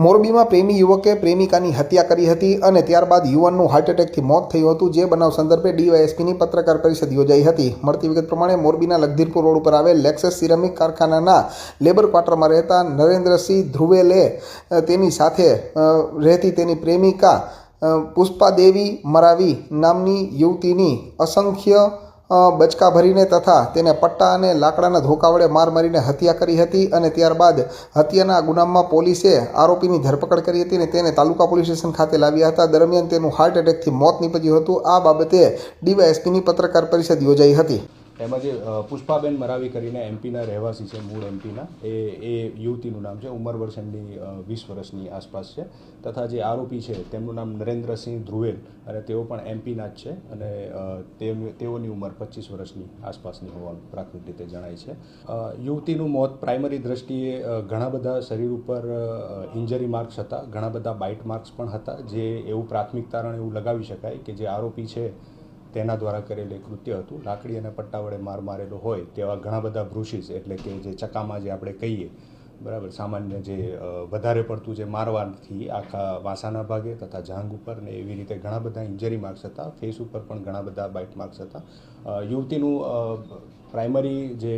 મોરબીમાં પ્રેમી યુવકે પ્રેમિકાની હત્યા કરી હતી અને ત્યારબાદ યુવાનનું હાર્ટ એટેકથી મોત થયું હતું, જે બનાવ સંદર્ભે ડીવાયએસપીની પત્રકાર પરિષદ યોજાઈ હતી. મળતી વિગત પ્રમાણે મોરબીના લગધીરપુર રોડ ઉપર આવેલ લેક્સસ સિરામિક કારખાનાના લેબર ક્વાર્ટરમાં રહેતા નરેન્દ્રસિંહ ધ્રુવેલે તેની સાથે રહેતી તેની પ્રેમિકા પુષ્પાદેવી મરાવી નામની યુવતીની અસંખ્ય બચકા ભરીને તથા તેને પટ્ટા અને લાકડાના ધોકા વડે માર મારીને હત્યા કરી હતી અને ત્યારબાદ હત્યાના ગુનામાં પોલીસે આરોપીની ધરપકડ કરી હતી અને તેને તાલુકા પોલીસ સ્ટેશન ખાતે લાવ્યા હતા. દરમિયાન તેનું હાર્ટ એટેકથી મોત નીપજ્યું હતું. આ બાબતે ડીવાયએસપીની પત્રકાર પરિષદ યોજાઈ હતી. એમાં જે પુષ્પાબેન મરાવી કરીને એમપીના રહેવાસી છે, મૂળ એમપીના, એ એ યુવતીનું નામ છે, ઉંમર વર્ષ એમની વીસ વર્ષની આસપાસ છે. તથા જે આરોપી છે, તેમનું નામ નરેન્દ્રસિંહ ધ્રુવેલ અને તેઓ પણ એમપીના જ છે અને તેઓની ઉંમર પચીસ વર્ષની આસપાસની હોવાનું પ્રાથમિક રીતે જણાય છે. યુવતીનું મોત પ્રાઇમરી દ્રષ્ટિએ ઘણા બધા શરીર ઉપર ઇન્જરી માર્ક્સ હતા, ઘણા બધા બાઇટ માર્ક્સ પણ હતા, જે એવું પ્રાથમિક તારણ એવું લગાવી શકાય કે જે આરોપી છે તેના દ્વારા કરેલું કૃત્ય હતું. લાકડી અને પટ્ટા વડે માર મારેલો હોય તેવા ઘણા બધા બ્રુશિસ એટલે કે જે ચકામાં જે આપણે કહીએ, બરાબર, સામાન્ય જે વધારે પડતું જે મારવાથી આખા વાસાના ભાગે તથા જાંઘ ઉપર ને એવી રીતે ઘણા બધા ઇન્જરી માર્ક્સ હતા. ફેસ ઉપર પણ ઘણા બધા બાઇટ માર્ક્સ હતા. યુવતીનું પ્રાઇમરી જે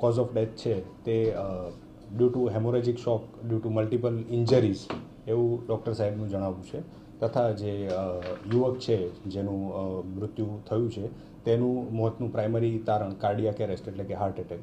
કોઝ ઓફ ડેથ છે તે due to hemorrhagic shock due to multiple injuries એવું ડૉક્ટર સાહેબનું જણાવવું છે. તથા જે યુવક છે, જેનું મૃત્યુ થયું છે, તેનું મોતનું પ્રાઇમરી તારણ કાર્ડિયાક એરેસ્ટ એટલે કે હાર્ટ એટેક